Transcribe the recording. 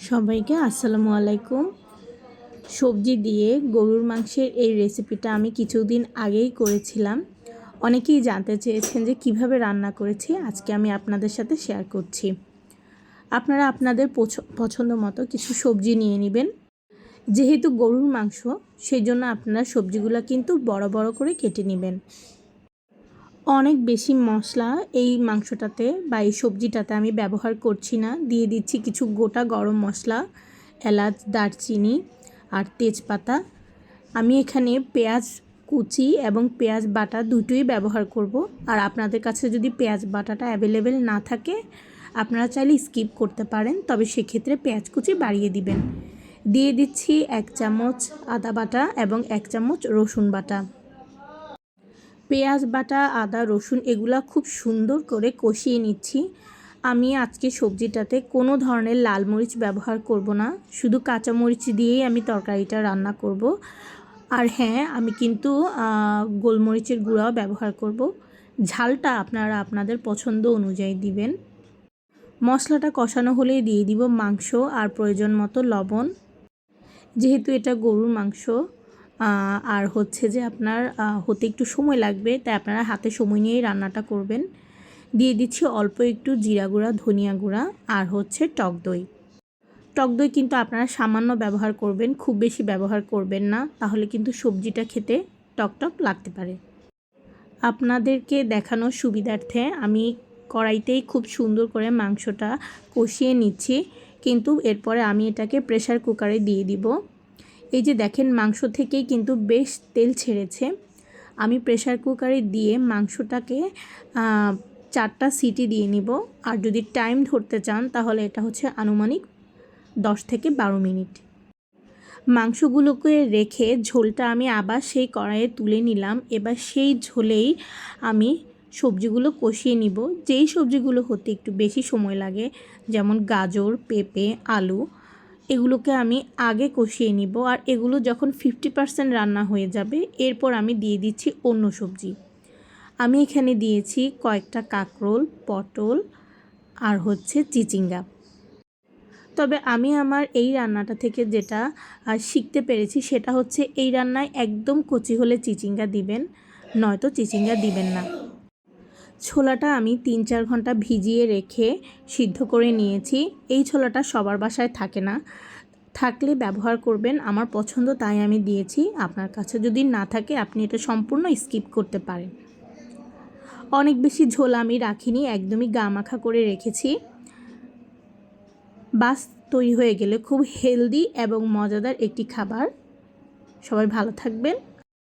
সবাইকে আসসালামু আলাইকুম। সবজি দিয়ে গরুর মাংসের এই রেসিপিটা আমি কিছুদিন আগেই করেছিলাম। অনেকেই জানতে চেয়েছেন যে কীভাবে রান্না করেছি, আজকে আমি আপনাদের সাথে শেয়ার করছি। আপনারা আপনাদের পছ- পছন্দ মতো কিছু সবজি নিয়ে নেবেন। যেহেতু গরুর মাংস সেই জন্য আপনারা সবজিগুলো কিন্তু বড় বড় করে কেটে নেবেন। অনেক বেশি মশলা এই মাংসটাতে বা এই সবজিটাতে আমি ব্যবহার করছি না। দিয়ে দিচ্ছি কিছু গোটা গরম মশলা, এলাচ, দারচিনি আর তেজপাতা। আমি এখানে পেঁয়াজ কুচি এবং পেঁয়াজ বাটা দুটোই ব্যবহার করব। আর আপনাদের কাছে যদি পেঁয়াজ বাটাটা অ্যাভেলেবেল না থাকে, আপনারা চাইলে স্কিপ করতে পারেন, তবে সেক্ষেত্রে পেঁয়াজ কুচি বাড়িয়ে দিবেন। দিয়ে দিচ্ছি এক চামচ আদা বাটা এবং এক চামচ রসুন বাটা। পেঁয়াজ, বাটা, আদা, রসুন এগুলা খুব সুন্দর করে কষিয়ে নিচ্ছি। আমি আজকে সবজিটাতে কোনো ধরনের লাল মরিচ ব্যবহার করব না। শুধু কাঁচা মরিচ দিয়েই আমি তরকারিটা রান্না করব। আর হ্যাঁ আমি কিন্তু গোলমরিচের গুঁড়াও ব্যবহার করব। ঝালটা আপনারা আপনাদের পছন্দ অনুযায়ী দিবেন। মশলাটা কষানো হলেই দিয়ে দিব মাংস আর প্রয়োজন মতো লবণ। যেহেতু এটা গরুর মাংস আর হচ্ছে যে আপনার হতে একটু সময় লাগবে, তাই আপনারা হাতে সময় নিয়েই রান্নাটা করবেন। দিয়ে দিচ্ছি অল্প একটু জিরা গুঁড়া, ধনিয়া গুঁড়া আর হচ্ছে টক দই। টক দই কিন্তু আপনারা সামান্য ব্যবহার করবেন, খুব বেশি ব্যবহার করবেন না, তাহলে কিন্তু সবজিটা খেতে টক টক লাগতে পারে। আপনাদেরকে দেখানোর সুবিধার্থে আমি কড়াইতেই খুব সুন্দর করে মাংসটা কষিয়ে নিচ্ছি, কিন্তু এরপরে আমি এটাকে প্রেসার কুকারে দিয়ে দিব। এই যে দেখেন মাংস থেকেই কিন্তু বেশ তেল ছেড়েছে। আমি প্রেসার কুকারে দিয়ে মাংসটাকে চারটা সিটি দিয়ে নিব। আর যদি টাইম ধরতে চান, তাহলে এটা হচ্ছে আনুমানিক দশ থেকে বারো মিনিট। মাংসগুলোকে রেখে ঝোলটা আমি আবার সেই কড়াইয়ে তুলে নিলাম। এবার সেই ঝোলেই আমি সবজিগুলো কষিয়ে নিব। যেই সবজিগুলো হতে একটু বেশি সময় লাগে, যেমন গাজর, পেঁপে, আলু এগুলোকে আমি আগে কষিয়ে নিব আর এগুলো যখন ফিফটি পার্সেন্ট রান্না হয়ে যাবে, এরপর আমি দিয়ে দিচ্ছি অন্য সবজি। আমি এখানে দিয়েছি কয়েকটা কাঁকরোল, পটল আর হচ্ছে চিচিঙ্গা। তবে আমি আমার এই রান্নাটা থেকে যেটা শিখতে পেরেছি সেটা হচ্ছে এই রান্নায় একদম কচি হলে চিচিঙ্গা দিবেন, নয়তো চিচিঙ্গা দিবেন না। ছোলাটা আমি তিন চার ঘণ্টা ভিজিয়ে রেখে সিদ্ধ করে নিয়েছি। এই ছোলাটা সবার বাসায় থাকে না। থাকলে ব্যবহার করবেন, আমার পছন্দ তাই আমি দিয়েছি। আপনার কাছে যদি না থাকে, আপনি এটা সম্পূর্ণ স্কিপ করতে পারেন। অনেক বেশি ঝোল আমি রাখিনি, একদমই গা মাখা করে রেখেছি। বাস, তৈরি হয়ে গেলে খুব হেলদি এবং মজাদার একটি খাবার। সবাই ভালো থাকবেন।